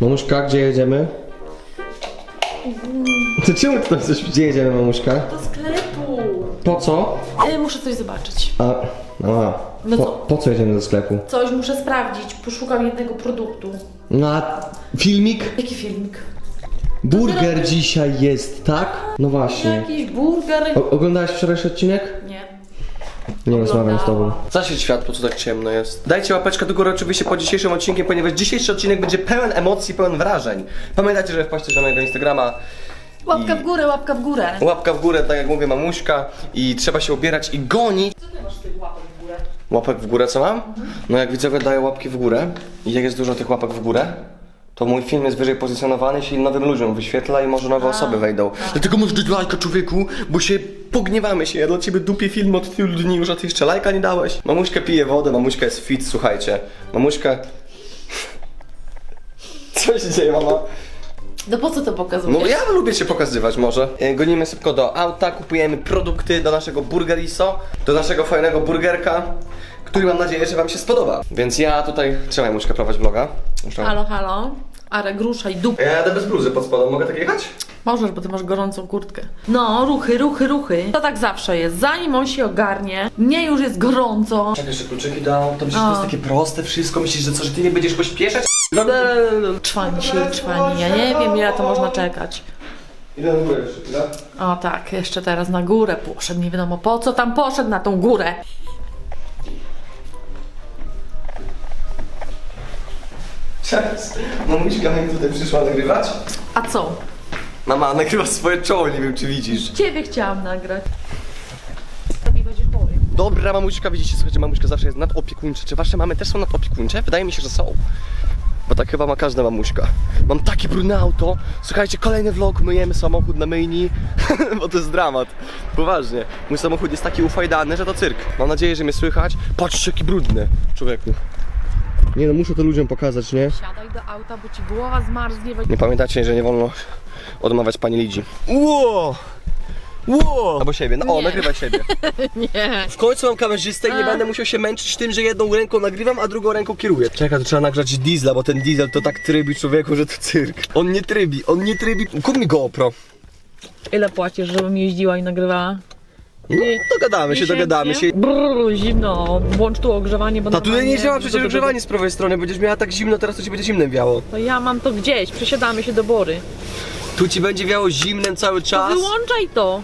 Mamuszka, gdzie jedziemy? To czemu ty tam chcesz, gdzie jedziemy, mamuszka? Do sklepu. Po co? Y, muszę coś zobaczyć. A, no, No po, co? po co jedziemy do sklepu? Coś muszę sprawdzić. Poszukam jednego produktu. No, a filmik? Jaki filmik? Burger dzisiaj jest, tak? No właśnie. Jakiś burger? O, oglądałeś wczorajszy odcinek? Nie. Nie rozmawiam z tobą. Oglądałam. Zasiedź światło, co tak ciemno jest. Dajcie łapeczkę do góry oczywiście po dzisiejszym odcinku, ponieważ dzisiejszy odcinek będzie pełen emocji, pełen wrażeń. Pamiętajcie, że wpaście na mojego Instagrama. Łapka I- w górę, łapka w górę. Łapka w górę, tak jak mówię mamuśka i trzeba się ubierać i gonić. Co ty masz tych łapek w górę? Łapek w górę co mam? No jak widzowie dają łapki w górę i jak jest dużo tych łapek w górę, to mój film jest wyżej pozycjonowany, się nowym ludziom wyświetla i może nowe osoby wejdą. Dlatego możesz dać lajka człowieku, bo się pogniewamy się. Ja dla ciebie dupię film od tylu dni już, a ty jeszcze lajka nie dałeś. Mamuśka pije wodę, mamuśka jest fit, słuchajcie. Mamuśka... Co się dzieje, mama? No po co to pokazujesz? No ja lubię się pokazywać może. E, Gonimy szybko do auta, kupujemy produkty do naszego burgeriso, do naszego fajnego burgerka, który mam nadzieję, że wam się spodoba. Więc ja tutaj, trzymaj muszkę prowadzić vloga. Muszę. Halo, halo. Arek, ruszaj, dup. Ja jadę bez bluzy pod spodem, mogę tak jechać? Możesz, bo ty masz gorącą kurtkę. No, ruchy, ruchy, ruchy. To tak zawsze jest. Zanim on się ogarnie, mnie już jest gorąco. Czekaj, jeszcze kluczyki dał, to myślisz, że to jest takie proste wszystko? Myślisz, że co, że ty nie będziesz pośpieszać? Czwani się i czwani. Ja nie wiem, ile to można czekać. Idę na górę jeszcze, chwilę. O tak, jeszcze teraz na górę poszedł. Nie wiadomo po co tam poszedł na tą górę. Cześć. Mamuśka mi tutaj przyszła nagrywać. A co? Mama nagrywa swoje czoło, nie wiem czy widzisz. Ciebie chciałam nagrać. Tobie będzie chory. Dobra, mamuśka, widzicie, słuchajcie, mamuśka zawsze jest nadopiekuńcza. Czy wasze mamy też są nadopiekuńcze? Wydaje mi się, że są. Bo tak chyba ma każda mamuśka. Mam takie brudne auto. Słuchajcie, kolejny vlog, myjemy samochód na myjni, bo to jest dramat. Poważnie. Mój samochód jest taki ufajdany, że to cyrk. Mam nadzieję, że mnie słychać. Patrzcie, jaki brudny, człowieku. Nie no, muszę to ludziom pokazać, nie? Siadaj do auta, bo ci głowa zmarznie. Nie pamiętacie, że nie wolno odmawiać pani Lidzi. Ło! Ło! Albo siebie. No o, Nie. nagrywaj siebie. Nie. W końcu mam kamerzystę i nie będę musiał się męczyć tym, że jedną ręką nagrywam, a drugą ręką kieruję. Czekaj, to trzeba nagrać diesla, bo ten diesel to tak trybi człowieku, że to cyrk. On nie trybi, on nie trybi. Kup mi GoPro. Ile płacisz, żebym jeździła i nagrywała? No, dogadamy się, dogadamy się. Brrr, zimno. Włącz tu ogrzewanie, bo Ta tutaj nie normalnie- działa przecież ogrzewanie z prawej strony, będziesz miała tak zimno, teraz to ci będzie zimnem wiało. To ja mam to gdzieś, przesiadamy się do bory. Tu ci będzie wiało zimnem cały czas. Wyłączaj to!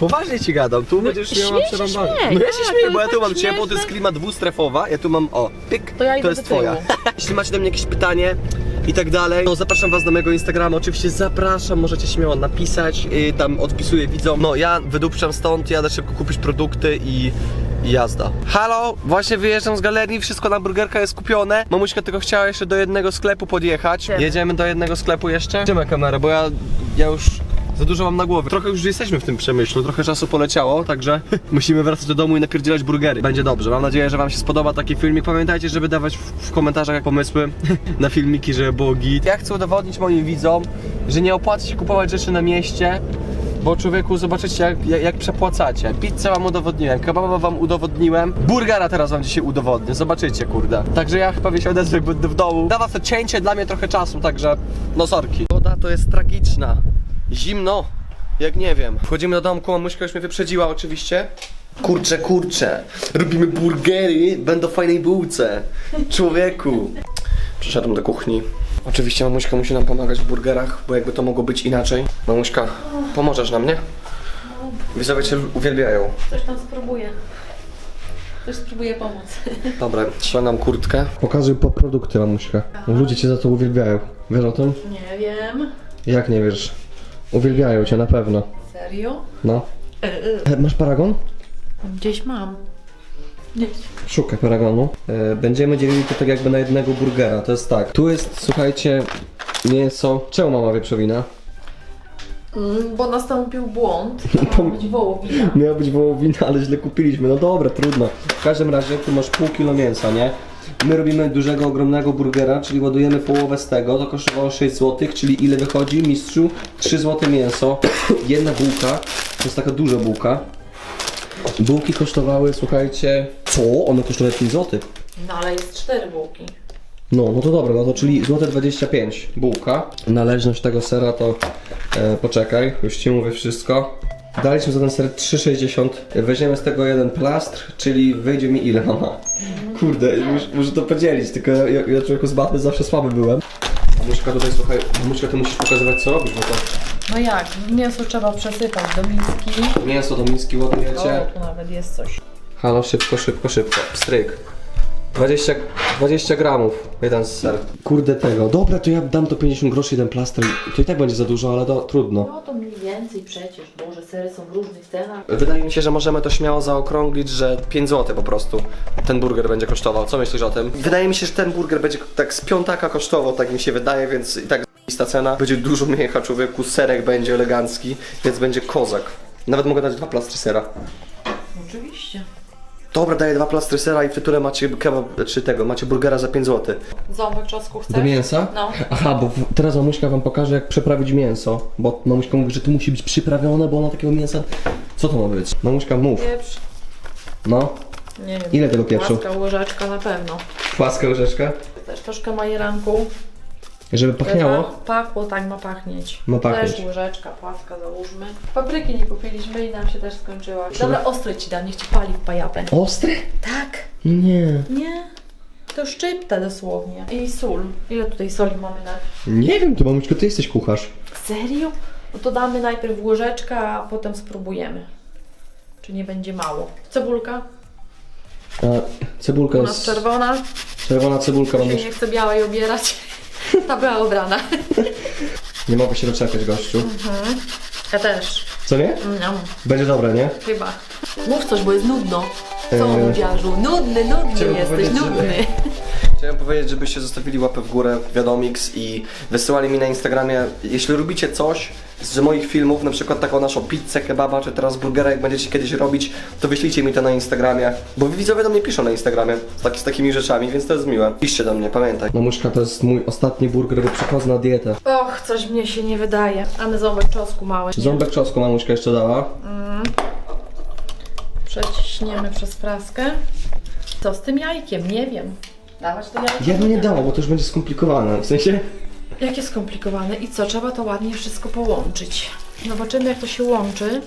Poważnie ci gadam, tu będziesz śmiej miała się, przerąbane. śmiej. No ja się Tak, śmieję, bo ja jest tu tak mam ciepło, to jest klima dwustrefowa, ja tu mam, o, pyk, To ja idę jest do tyłu. twoja. Jeśli macie do mnie jakieś pytanie i tak dalej, to zapraszam was na mojego Instagrama, oczywiście zapraszam, możecie śmiało napisać, yy, tam odpisuję widzom. No ja wydupczam stąd, jadę szybko kupić produkty i jazda. Halo, właśnie wyjeżdżam z galerii, wszystko na burgerka jest kupione. Mamuśka tylko chciała jeszcze do jednego sklepu podjechać. Jedziemy do jednego sklepu jeszcze. Trzymaj kamerę, bo ja, ja już za dużo mam na głowie. Trochę już jesteśmy w tym przemyślu, trochę czasu poleciało, także musimy wracać do domu i napierdzielać burgery. Będzie dobrze. Mam nadzieję, że wam się spodoba taki filmik. Pamiętajcie, żeby dawać w, w komentarzach pomysły na filmiki, żeby było git. Ja chcę udowodnić moim widzom, że nie opłaca się kupować rzeczy na mieście, bo człowieku zobaczycie jak, jak, jak przepłacacie. Pizzę wam udowodniłem, kebaba wam udowodniłem, burgera teraz wam dzisiaj udowodnię, zobaczycie kurde. Także ja chyba jak będę w domu. Dawa to cięcie dla mnie trochę czasu, także no sorki. Woda to jest tragiczna. Zimno, jak nie wiem. Wchodzimy do domku, mamuśka już mnie wyprzedziła oczywiście. Kurczę, kurczę, robimy burgery, będą w fajnej bułce. Człowieku. Przyszedłem do kuchni. Oczywiście mamuśka musi nam pomagać w burgerach, bo jakby to mogło być inaczej. Mamuśka, pomożesz nam, nie? Widzowie cię uwielbiają. Coś tam spróbuję. Coś spróbuję pomóc. Dobra, ściągam kurtkę. Pokazuj po produkty, mamuśka. Ludzie cię za to uwielbiają. Wiesz o tym? Nie wiem. Jak nie wiesz? Uwielbiają cię na pewno. Serio? No. E, Masz paragon? Gdzieś mam. Gdzieś. Szukaj paragonu. E, będziemy dzielili to tak jakby na jednego burgera. To jest tak. Tu jest, słuchajcie, mięso. Czemu mama wieprzowina? Mm, bo nastąpił błąd. Ma być wołowina. Miała być wołowina, ale źle kupiliśmy. No dobra, trudno. W każdym razie tu masz pół kilo mięsa, nie? My robimy dużego, ogromnego burgera, czyli ładujemy połowę z tego. To kosztowało 6 zł, czyli ile wychodzi, mistrzu? 3 zł mięso, jedna bułka. To jest taka duża bułka. Bułki kosztowały, słuchajcie... Co? One kosztowały 5 zł. No ale jest cztery bułki. No, no to dobra, no to czyli złote 25 bułka. Należność tego sera to e, poczekaj, już ci mówię wszystko. Daliśmy za ten ser 3,60. Weźmiemy z tego jeden plastr, czyli wyjdzie mi ile mama? Kurde, muszę, muszę to podzielić, tylko ja, ja, ja człowieku z matmy zawsze słaby byłem. Muszka tutaj słuchaj, Muszka ty musisz pokazywać co robisz, bo to No jak? Mięso trzeba przesypać do miski. mięso do miski ładujecie. O, tu nawet jest coś. Halo, szybko, szybko, szybko. Stryk. 20, 20 gramów, jeden ser. Kurde tego. Dobra, to ja dam to 50 groszy, jeden plaster. To i tak będzie za dużo, ale to trudno. No to mniej więcej przecież, Boże, sery są w różnych cenach. Wydaje mi się, że możemy to śmiało zaokrąglić, że 5 zł po prostu ten burger będzie kosztował. Co myślisz o tym? Wydaje mi się, że ten burger będzie tak z piątaka kosztował, tak mi się wydaje, więc i tak ta cena. Będzie dużo mięcha człowieku, serek będzie elegancki, więc będzie kozak. Nawet mogę dać dwa plastry sera. Oczywiście. Dobra, daję dwa plastry sera i w tytule macie kebab, czy tego, macie burgera za 5 zł. Ząbek czosnku chcesz? Do mięsa? No. Aha, bo w, teraz mamuśka wam pokaże jak przeprawić mięso. Bo mamuśka mówi, że to musi być przyprawione, bo ona takiego mięsa... Co to ma być? Mamuśka, mów. Pieprz. No, Nie wiem. Ile tego pieprzu? Łaska łyżeczka na pewno. płaska łyżeczka. Też troszkę majeranku. Żeby pachniało. Pachło, tak ma pachnieć. Ma pachnieć. Też łyżeczka, płaska załóżmy. Papryki nie kupiliśmy i nam się też skończyła. Dobra, ostry ci dam, niech ci pali w pajapę. Ostry? Tak. Nie. Nie. To szczypta dosłownie. I sól. Ile tutaj soli mamy na... Nie wiem, to mamuśko, ty jesteś kucharz. Serio? No to damy najpierw łyżeczkę, a potem spróbujemy. Czy nie będzie mało. Cebulka. A cebulka U nas jest... czerwona. Czerwona cebulka, mamuś. nie chce białej obierać. Ta była obrana. Nie mogę się doczekać, gościu. Ja też. Co nie? No, Będzie dobre, nie? chyba. Mów coś, bo jest nudno. Co, Eee. Nudny, nudny Chciałbym jesteś, powiedzieć, że- nudny. Chciałem powiedzieć, żebyście zostawili łapę w górę, wiadomix i wysyłali mi na Instagramie, jeśli lubicie coś z moich filmów, na przykład taką naszą pizzę, kebaba, czy teraz burgera, jak będziecie kiedyś robić, to wyślijcie mi to na Instagramie, bo widzowie do mnie piszą na Instagramie z, tak, z takimi rzeczami, więc to jest miłe. Piszcie do mnie, pamiętaj. Mamuszka, to jest mój ostatni burger, bo przechodzę na dietę. Och, coś mnie się nie wydaje. A my ząbek czosnku mały. Ząbek czosnku mamuszka jeszcze dała. Przeciśniemy przez praskę. Co z tym jajkiem? Nie wiem. Dawać to jajko? Ja bym nie dała, bo to już będzie skomplikowane, w sensie... Jakie skomplikowane. I co? Trzeba to ładnie wszystko połączyć. Zobaczymy jak to się łączy.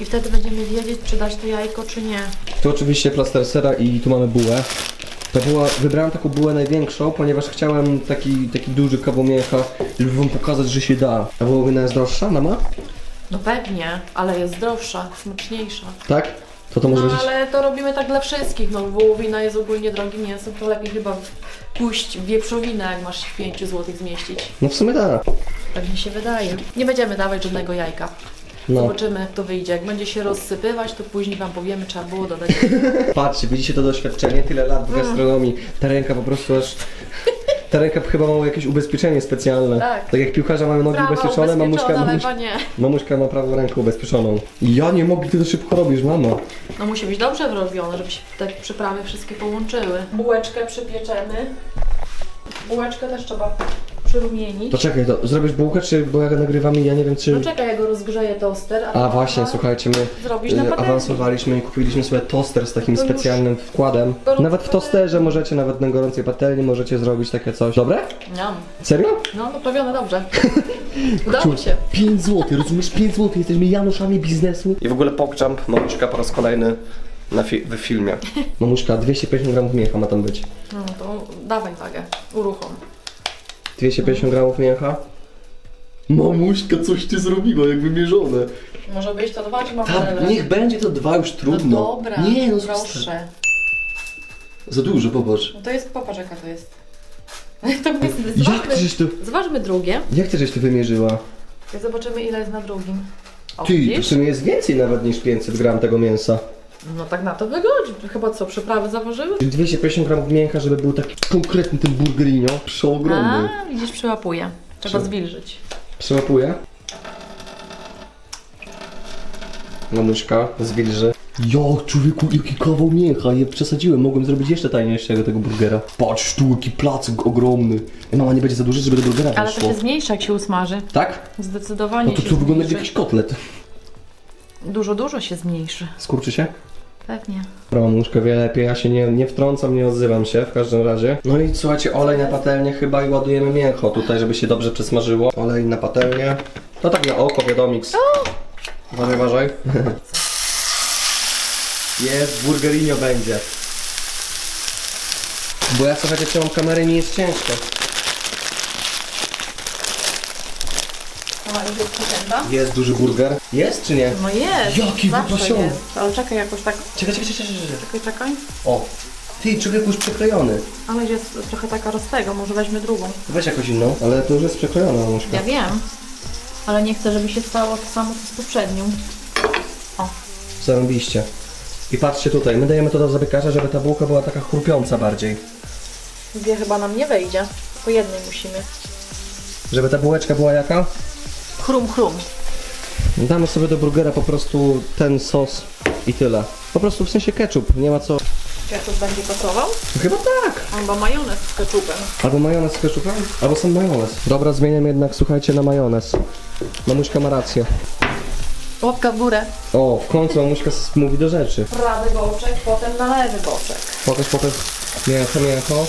I wtedy będziemy wiedzieć, czy dać to jajko, czy nie. Tu oczywiście plaster sera i tu mamy bułę. Ta buła, wybrałem taką bułę największą, ponieważ chciałem taki, taki duży kawał mięcha, żeby wam pokazać, że się da. A wołowina jest droższa, mama? No pewnie, ale jest zdrowsza, smaczniejsza. Tak? To to może No być... ale to robimy tak dla wszystkich. No wołowina jest ogólnie drogim mięsem, to lepiej chyba pójść w wieprzowinę, jak masz 5 zł zmieścić. No w sumie da. Tak mi się wydaje. Nie będziemy dawać żadnego jajka. No. Zobaczymy jak to wyjdzie. Jak będzie się rozsypywać, to później Wam powiemy, trzeba było dodać. Patrzcie, widzicie to doświadczenie, tyle lat w gastronomii. Ta ręka po prostu aż... Ta ręka chyba ma jakieś ubezpieczenie specjalne. Tak. Tak jak piłkarze mamy nogi Prawa ubezpieczone, ubezpieczona, mamuśka, lewa nie. mamuśka ma prawą rękę ubezpieczoną. Ja nie mogę, ty to szybko robisz, mamo. No musi być dobrze zrobione, żeby się te przyprawy wszystkie połączyły. Bułeczkę przypieczemy. Bułeczkę też trzeba przyrumienić. To czekaj, to zrobisz bułkę, czy bo ja nagrywam i ja nie wiem, czy... No czekaj, ja go rozgrzeję toster. A właśnie, słuchajcie, my Zrobisz na y, patelni. awansowaliśmy i kupiliśmy sobie toster z takim To już- specjalnym wkładem. To Nawet w tosterze możecie, nawet na gorącej patelni możecie zrobić takie coś. Dobre? Niam. Serio? No, naprawione dobrze. Udało się. 5 zł, rozumiesz? 5 zł, jesteśmy Januszami biznesu. I w ogóle pokczamp, mamuszka po raz kolejny na fi- w filmie. Mamuszka, 250 gramów mięcha ma tam być. No to dawaj wagę. Uruchom. 250 gramów mięcha. Mamuśka, coś ty zrobiła, jak wymierzone. Może być to dwa, czy mam Ta, niech będzie to dwa już No trudno. dobra, Nie, no proszę. Za dużo, popatrz. No to jest, popatrz jaka to jest. To jest, Jak zważmy, ty żeś to... zważmy drugie Jak ty żeś to wymierzyła? i zobaczymy ile jest na drugim. O, Ty, to w widzisz? sumie jest więcej nawet niż 500 gram tego mięsa. No tak na to wygodzi. Chyba co, przyprawy zaważyły? Czyli 250 gramów mięcha, żeby był taki konkretny ten burgerino. Przeogromny. A, widzisz, przyłapuje. Trzeba Przy- zwilżyć. Przełapuję. Mamuśka, zwilży. Jo, człowieku, jaki kawał mięcha, je przesadziłem, mogłem zrobić jeszcze tajniejszego tego burgera. Patrz tu, jaki placek ogromny. Ej, Mama, nie będzie za duży, żeby do burgera Ale to się zmniejsza jak się usmaży. Tak? Zdecydowanie No to się tu wygląda jak zmniejszy. jakiś kotlet. Dużo, dużo się zmniejszy. Skurczy się? Pewnie. Dobra, wie lepiej, ja się nie, nie wtrącam, nie odzywam się w każdym razie. No i słuchajcie, olej na patelnię chyba i ładujemy mięcho tutaj, żeby się dobrze przesmażyło. Olej na patelnię. To tak na oko, wiadomix. Uważaj, uważaj. Jest, burgerinio będzie. Bo ja słuchajcie, trzymam kamerę nie jest ciężko. Jest duży burger. Jest czy nie? No jest. Jaki zawsze wypasiony. jest. Ale czekaj jakoś tak, Czekaj, czekaj, czekaj, czekaj. czekaj, czekaj. O, ty, człowiek już przeklejony. Ale jest trochę taka roztego, może weźmy drugą. Weź jakąś inną. Ale to już jest przeklejona, muszka. Ja wiem. Ale nie chcę, żeby się stało to samo co z poprzednią. O, Zarąbiście. I patrzcie tutaj, my dajemy to do zapiekarza, żeby ta bułka była taka chrupiąca bardziej. dwie chyba nam nie wejdzie. Po jednej musimy. Żeby ta bułeczka była jaka? Chrum, chrum. Damy sobie do burgera po prostu ten sos i tyle. Po prostu w sensie ketchup, nie ma co... Ketchup będzie pasował? Chyba tak. Albo majonez z ketchupem. Albo majonez z ketchupem, albo sam majonez. Dobra, zmieniam jednak, słuchajcie, na majonez. Mamuśka ma rację. Łapka w górę. O, w końcu mamuśka s- mówi do rzeczy. Prawy boczek, potem na lewy boczek. Pokaż potem mięcho, mięcho.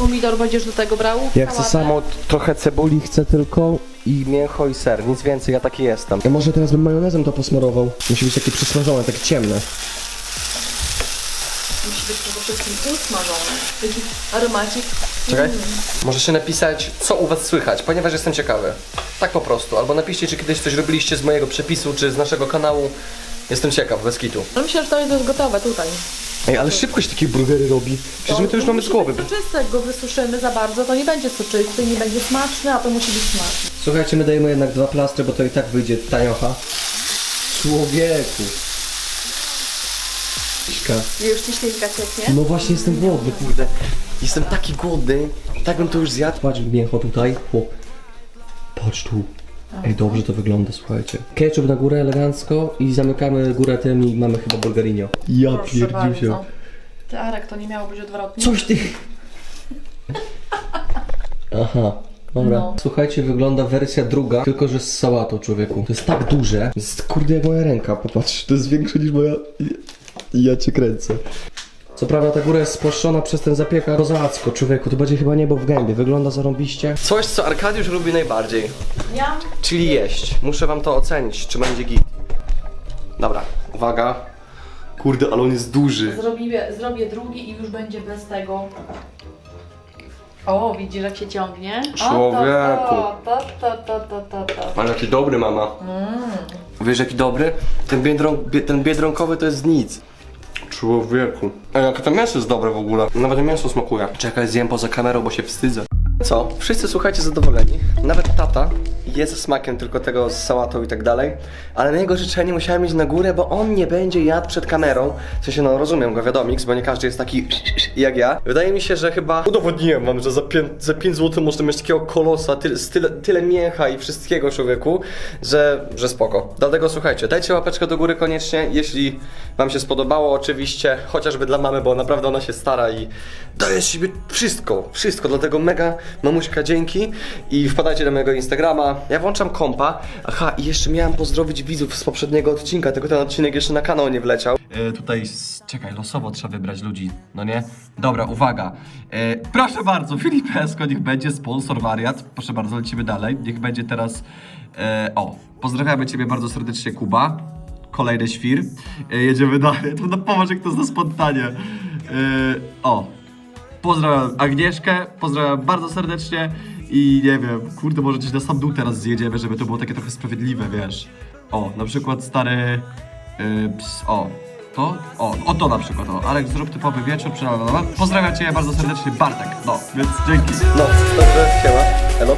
Pomidor będziesz do tego brał? Ja chcę Sałatę? samo trochę cebuli, chcę tylko i mięcho i ser, nic więcej, ja taki jestem. Ja może teraz bym majonezem to posmarował. Musi być takie przysmażone, takie ciemne. Musi być przede wszystkim usmażony. Taki aromacik. Czekaj. Możecie napisać, co u was słychać, ponieważ jestem ciekawy. Tak po prostu. Albo napiszcie, czy kiedyś coś robiliście z mojego przepisu, czy z naszego kanału. Jestem ciekaw, bez kitu. No myślę, że to jest już gotowe tutaj. Ej, ale szybko się takie burgery robi. Przecież my to już mamy z głowy. jak go wysuszymy za bardzo, to nie będzie soczysty, nie będzie smaczny, a to musi być smaczny. Słuchajcie, my dajemy jednak dwa plastry, bo to i tak wyjdzie taniocha. Człowieku. Śka. Już ci ślinka cieknie? No właśnie jestem głodny, kurde. Jestem taki głodny. Tak bym to już zjadł. Patrz mięcho tutaj. O. Patrz tu. Ej, dobrze to wygląda, słuchajcie. Ketchup na górę elegancko i zamykamy górę tym i mamy chyba burgerinio. Ja Proszę bardzo. Ty Arek, to nie miało być odwrotnie. Coś ty... Aha. Dobra. No. Słuchajcie, wygląda wersja druga, tylko że z sałatą, człowieku. To jest tak duże. Jest kurde jak moja ręka, popatrz. To jest większe niż moja... Ja cię kręcę. Co prawda ta góra jest spłaszczona przez ten zapiekar kozacko, człowieku. To będzie chyba niebo w gębie. Wygląda zarąbiście. Coś, co Arkadiusz lubi najbardziej. Ja? Czyli jeść. Muszę wam to ocenić, czy będzie git. Dobra, uwaga. Kurde, ale on jest duży. Zrobię, zrobię drugi i już będzie bez tego. O, widzisz jak się ciągnie? O, Człowieku. To, to, to, to, to, to. Ale jaki dobry, mama. Wiesz, jaki dobry? Ten, biedron, bie- ten biedronkowy to jest nic. Człowieku. Ej, jakie to mięso jest dobre w ogóle. Nawet mięso smakuje. Czekaj, zjem poza kamerą, bo się wstydzę. Co? Wszyscy słuchajcie zadowoleni. Nawet tata jest smakiem tylko tego z sałatą i tak dalej. Ale na jego życzenie musiałem iść na górę, bo on nie będzie jadł przed kamerą. W sensie, no rozumiem go, wiadomix, bo nie każdy jest taki jak ja. Wydaje mi się, że chyba udowodniłem wam, że za 5, za 5 zł można mieć takiego kolosa, tyle, tyle, tyle mięcha i wszystkiego człowieku, że, że spoko. Dlatego słuchajcie, dajcie łapeczkę do góry koniecznie, jeśli wam się spodobało oczywiście, chociażby dla mamy, bo naprawdę ona się stara i daje z siebie wszystko, wszystko, dlatego mega mamuśka dzięki i wpadajcie do mojego Instagrama. Ja włączam kompa. Aha, i jeszcze miałem pozdrowić widzów z poprzedniego odcinka, tylko ten odcinek jeszcze na kanał nie wleciał. E, tutaj, czekaj, losowo trzeba wybrać ludzi, no nie? Dobra, uwaga. E, proszę bardzo, Filip Esko, niech będzie sponsor wariat. Proszę bardzo, lecimy dalej. Niech będzie teraz, e, o, pozdrawiamy Ciebie bardzo serdecznie, Kuba. Kolejny świr. E, jedziemy dalej. To no popatrz, jak to na spontanie. E, o, Pozdrawiam Agnieszkę, pozdrawiam bardzo serdecznie i nie wiem, kurde, może gdzieś na sam dół teraz zjedziemy, żeby to było takie trochę sprawiedliwe, wiesz. O, na przykład stary, yy, ps, o, to, o, o to na przykład, o, Alek, zrób typowy wieczór, przy- Pozdrawiam Cię bardzo serdecznie, Bartek, no, więc dzięki. No, dobrze, siema, hello.